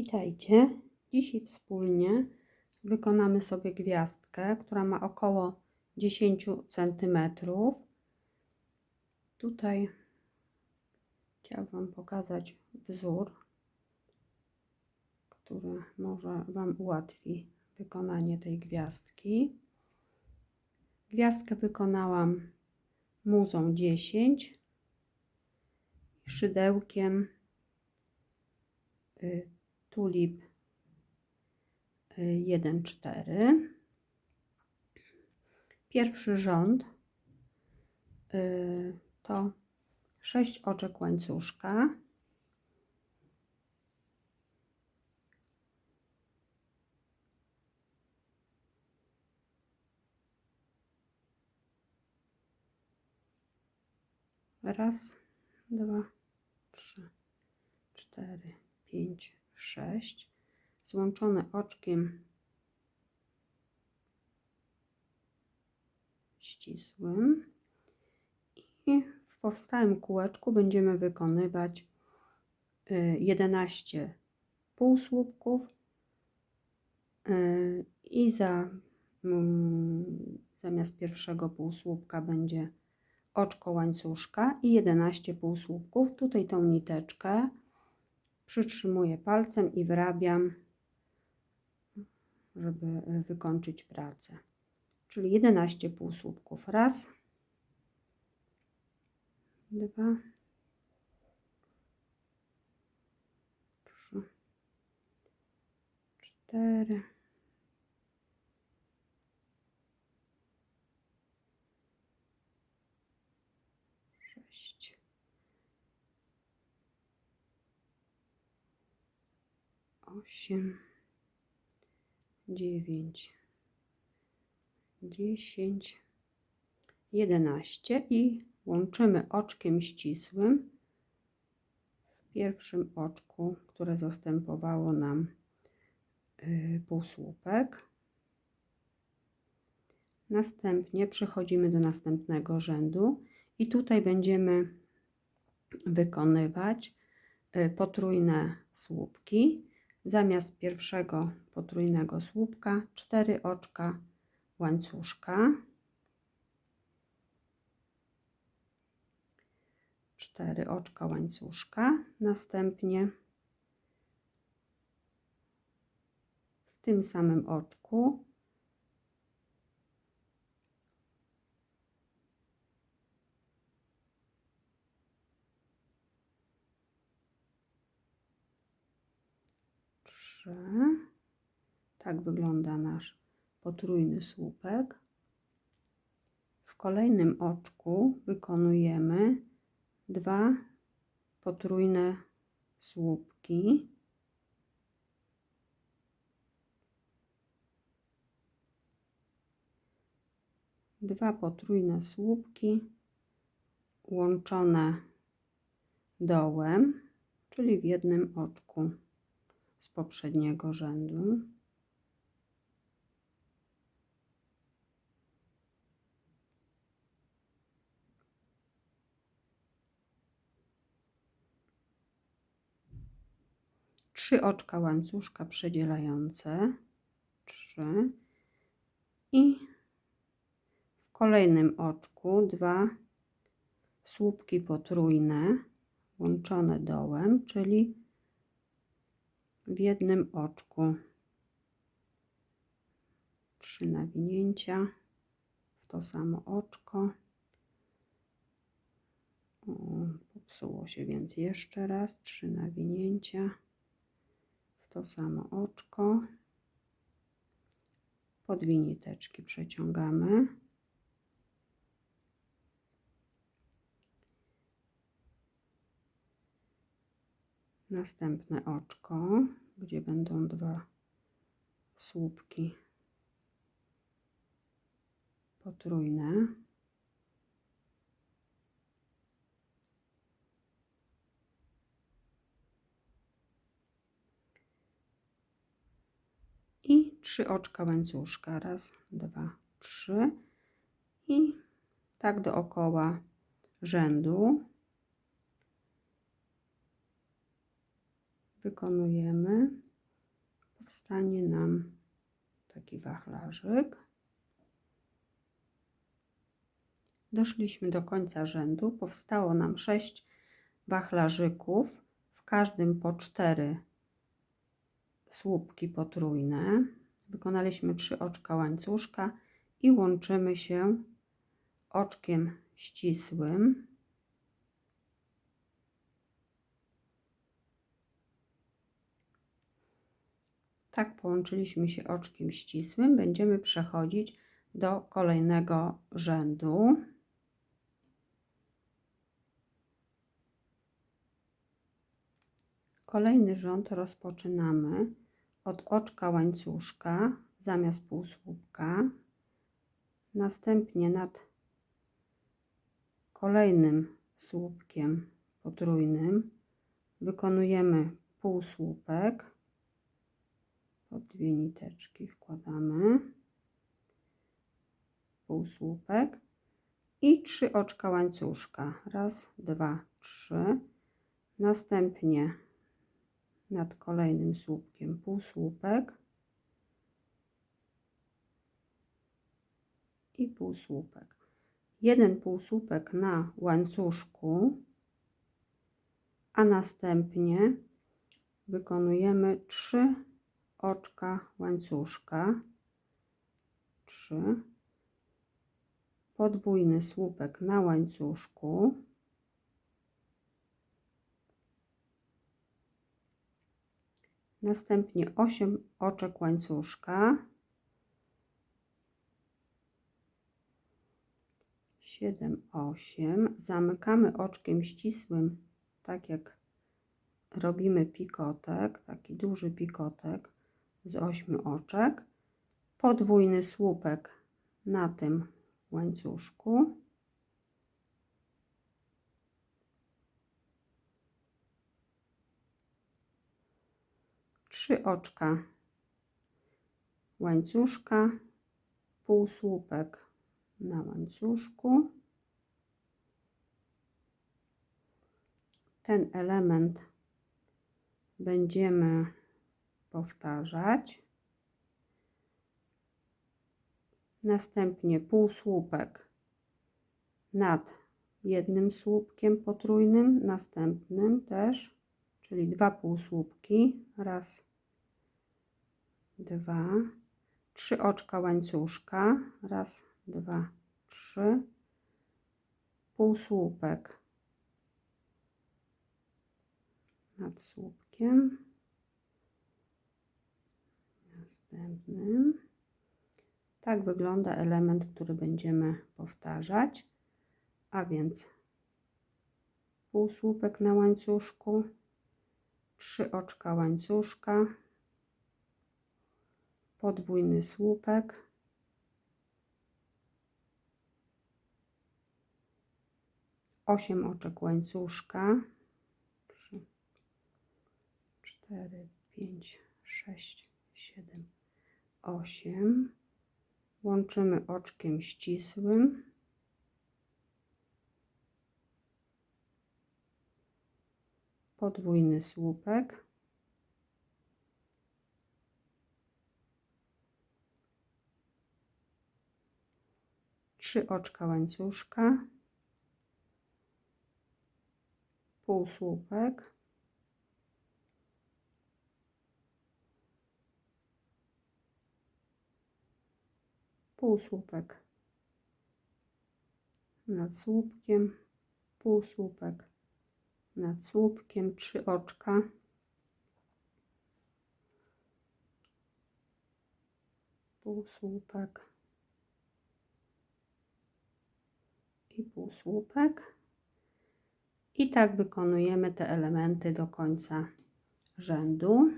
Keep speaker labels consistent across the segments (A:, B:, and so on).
A: Witajcie. Dzisiaj wspólnie wykonamy sobie gwiazdkę, która ma około 10 cm. Tutaj chciałam Wam pokazać wzór, który może Wam ułatwi wykonanie tej gwiazdki. Gwiazdkę wykonałam muzą 10 i szydełkiem y, tulip 1,4. Pierwszy rząd y, to 6 oczek łańcuszka. Raz, dwa, trzy, cztery, pięć, sześć. Złączone oczkiem ścisłym. I w powstałym kółeczku będziemy wykonywać 11 półsłupków y, i za, mm, zamiast pierwszego półsłupka będzie oczko łańcuszka i 11 półsłupków. Tutaj tą niteczkę przytrzymuję palcem i wrabiam, żeby wykończyć pracę. Czyli 11 półsłupków. Raz, dwa, trzy, cztery. sześć, osiem, dziewięć, dziesięć, jedenaście i łączymy oczkiem ścisłym w pierwszym oczku, które zastępowało nam y, półsłupek. Następnie przechodzimy do następnego rzędu i tutaj będziemy wykonywać y, potrójne słupki. Zamiast pierwszego potrójnego słupka cztery oczka łańcuszka. Cztery oczka łańcuszka. Następnie w tym samym oczku Tak wygląda nasz potrójny słupek. W kolejnym oczku wykonujemy dwa potrójne słupki. Dwa potrójne słupki łączone dołem, czyli w jednym oczku z poprzedniego rzędu. Trzy oczka łańcuszka przedzielające, trzy i w kolejnym oczku dwa słupki potrójne łączone dołem, czyli w jednym oczku trzy nawinięcia w to samo oczko. Popsuło się, więc jeszcze raz trzy nawinięcia w to samo oczko. Podwiniteczki przeciągamy. Następne oczko, gdzie będą dwa słupki potrójne. I trzy oczka łańcuszka. Raz, dwa, trzy. I tak dookoła rzędu. Wykonujemy powstanie nam taki wachlarzyk. Doszliśmy do końca rzędu. Powstało nam 6 wachlarzyków, w każdym po 4 słupki potrójne. Wykonaliśmy 3 oczka łańcuszka i łączymy się oczkiem ścisłym. Tak połączyliśmy się oczkiem ścisłym. Będziemy przechodzić do kolejnego rzędu. Kolejny rząd rozpoczynamy od oczka łańcuszka zamiast półsłupka. Następnie nad kolejnym słupkiem potrójnym wykonujemy półsłupek. Pod dwie niteczki wkładamy półsłupek i trzy oczka łańcuszka. Raz, dwa, trzy. Następnie nad kolejnym słupkiem półsłupek i półsłupek. Jeden półsłupek na łańcuszku, a następnie wykonujemy trzy oczka łańcuszka. Trzy. Podwójny słupek na łańcuszku. Następnie 8 oczek łańcuszka. 7, 8. Zamykamy oczkiem ścisłym, tak jak robimy pikotek, taki duży pikotek z 8 oczek. Podwójny słupek na tym łańcuszku. trzy oczka łańcuszka, półsłupek na łańcuszku. Ten element będziemy powtarzać. Następnie półsłupek nad jednym słupkiem potrójnym, następnym też, czyli dwa półsłupki, raz, dwa, trzy oczka łańcuszka, raz, dwa, trzy, półsłupek nad słupkiem, następnym. Tak wygląda element, który będziemy powtarzać, a więc półsłupek na łańcuszku, trzy oczka łańcuszka, podwójny słupek, osiem oczek łańcuszka, trzy, cztery, pięć, sześć, siedem, osiem. Łączymy oczkiem ścisłym. Podwójny słupek. trzy oczka łańcuszka, półsłupek, półsłupek. Nad słupkiem, półsłupek. Nad słupkiem, trzy oczka, półsłupek, i półsłupek. I tak wykonujemy te elementy do końca rzędu.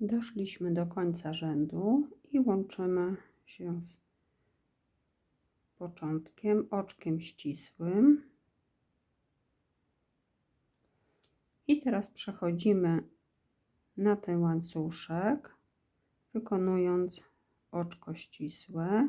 A: Doszliśmy do końca rzędu i łączymy się z początkiem oczkiem ścisłym. I teraz przechodzimy na ten łańcuszek, wykonując oczko ścisłe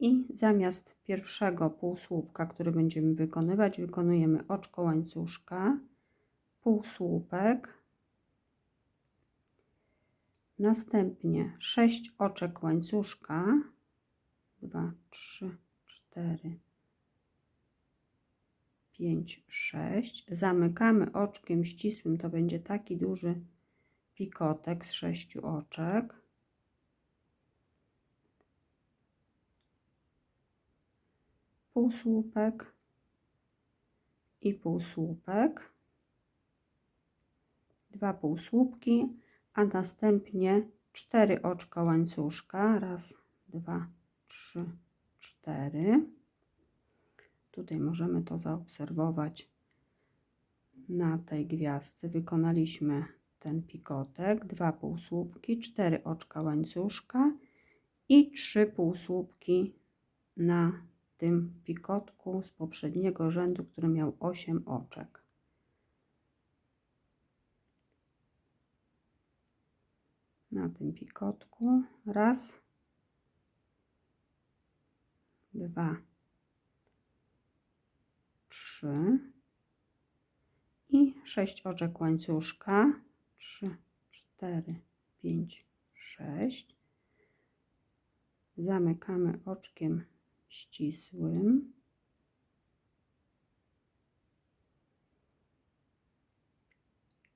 A: i zamiast pierwszego półsłupka, który będziemy wykonywać, wykonujemy oczko łańcuszka, półsłupek, następnie 6 oczek łańcuszka, 2, 3, 4, 5, 6. Zamykamy oczkiem ścisłym, to będzie taki duży pikotek z 6 oczek. Półsłupek i półsłupek, dwa półsłupki, a następnie cztery oczka łańcuszka, raz, dwa, trzy, cztery. Tutaj możemy to zaobserwować na tej gwiazdce. Wykonaliśmy ten pikotek, dwa półsłupki, cztery oczka łańcuszka i trzy półsłupki na tym pikotku z poprzedniego rzędu, który miał 8 oczek. Na tym pikotku raz, dwa, trzy i sześć oczek łańcuszka. Trzy, cztery, pięć, sześć. Zamykamy oczkiem ścisłym.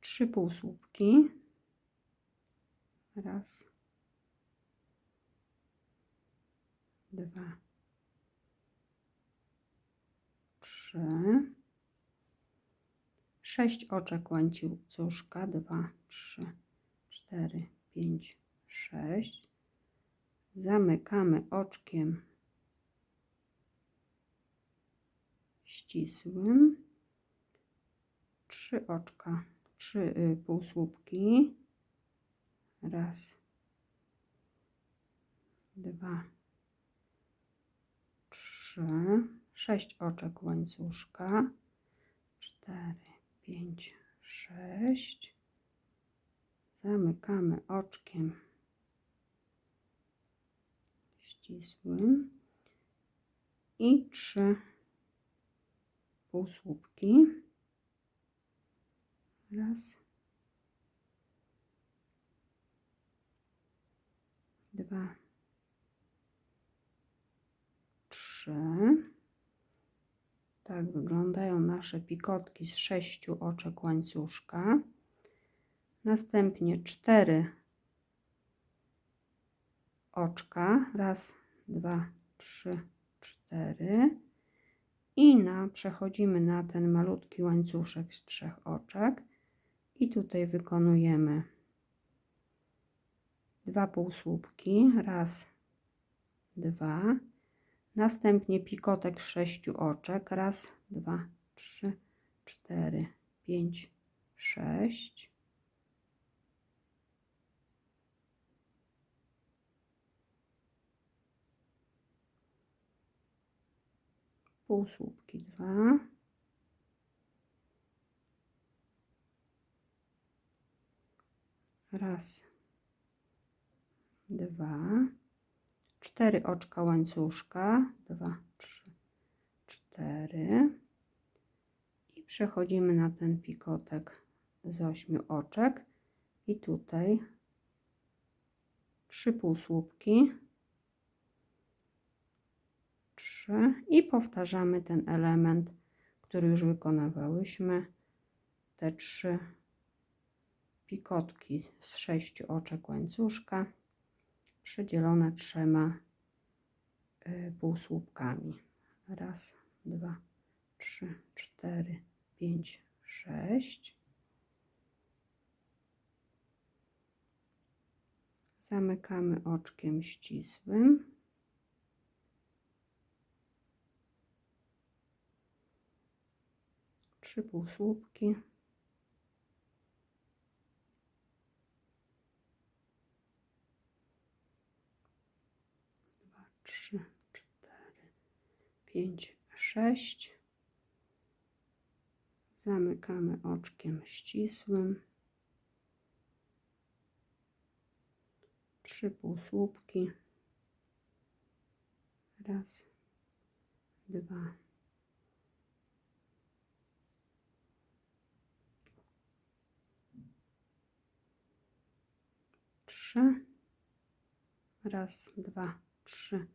A: Trzy półsłupki. Raz. Dwa. Trzy. Sześć oczek łańcuszka. Dwa, trzy, cztery, pięć, sześć. Zamykamy oczkiem ścisłym. Trzy oczka, trzy y, półsłupki. Raz, dwa, trzy, sześć oczek łańcuszka. Cztery, pięć, sześć. Zamykamy oczkiem ścisłym i trzy półsłupki. Raz. Dwa. Trzy. Tak wyglądają nasze pikotki z sześciu oczek łańcuszka. Następnie cztery oczka. Raz, dwa, trzy, cztery i na, przechodzimy na ten malutki łańcuszek z trzech oczek i tutaj wykonujemy dwa półsłupki, raz, dwa, następnie pikotek sześciu oczek, raz, dwa, trzy, cztery, pięć, sześć, półsłupki dwa, raz, dwa, cztery oczka łańcuszka, dwa, trzy, cztery. I przechodzimy na ten pikotek z ośmiu oczek. I tutaj trzy półsłupki. 3 i powtarzamy ten element, który już wykonywałyśmy. Te trzy pikotki z sześciu oczek łańcuszka przydzielone trzema y, półsłupkami. Raz, dwa, trzy, cztery, pięć, sześć. Zamykamy oczkiem ścisłym. trzy półsłupki. 3, 4, 5, 6. Zamykamy oczkiem ścisłym. Trzy półsłupki. Raz, dwa, trzy. Raz, dwa, trzy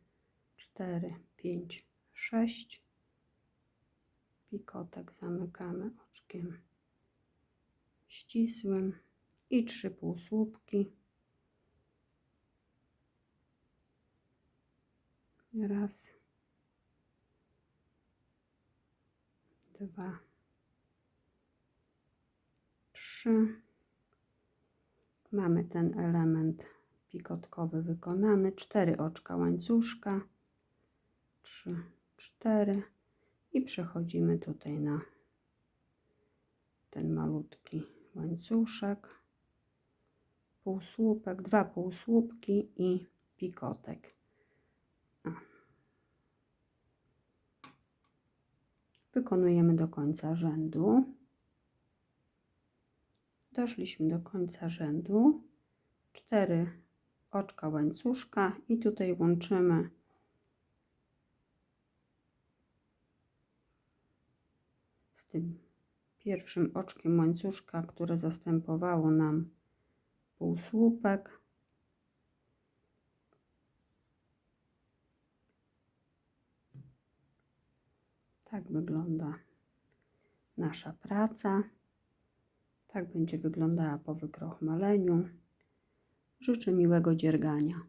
A: cztery, pięć, sześć. Pikotek zamykamy oczkiem ścisłym i trzy półsłupki. Raz, dwa, trzy. Mamy ten element pikotkowy wykonany. Cztery oczka łańcuszka. Trzy, cztery. I przechodzimy tutaj na ten malutki łańcuszek. Półsłupek, dwa półsłupki i pikotek. O. Wykonujemy do końca rzędu. Doszliśmy do końca rzędu. Cztery oczka łańcuszka i tutaj łączymy tym pierwszym oczkiem łańcuszka, które zastępowało nam półsłupek. Tak wygląda nasza praca. Tak będzie wyglądała po wykrochmaleniu. Życzę miłego dziergania.